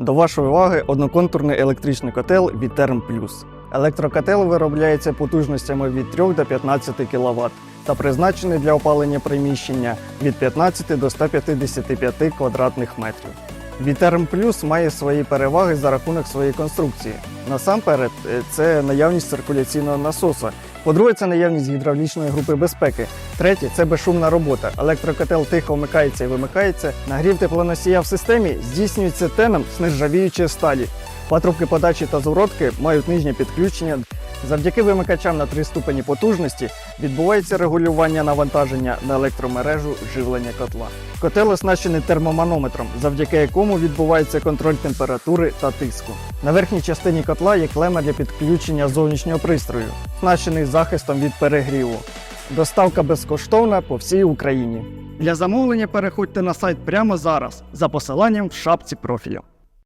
До вашої уваги одноконтурний електричний котел від Term Plus. Електрокотел виробляється потужностями від 3 до 15 кВт та призначений для опалення приміщення від 15 до 155 квадратних метрів. Вітерм Плюс має свої переваги за рахунок своєї конструкції. Насамперед, е, це наявність циркуляційного насоса. По-друге, це наявність гідравлічної групи безпеки. Третє це безшумна робота. Електрокотел тихо вмикається і вимикається. Нагрів теплоносія в системі здійснюється теном з нержавіючої сталі. Патрубки подачі та зворотки мають нижнє підключення. Завдяки вимикачам на три ступені потужності відбувається регулювання навантаження на електромережу живлення котла. Котел оснащений термоманометром, завдяки якому відбувається контроль температури та тиску. На верхній частині котла є клема для підключення зовнішнього пристрою, оснащений захистом від перегріву. Доставка безкоштовна по всій Україні. Для замовлення переходьте на сайт прямо зараз за посиланням в шапці профілю.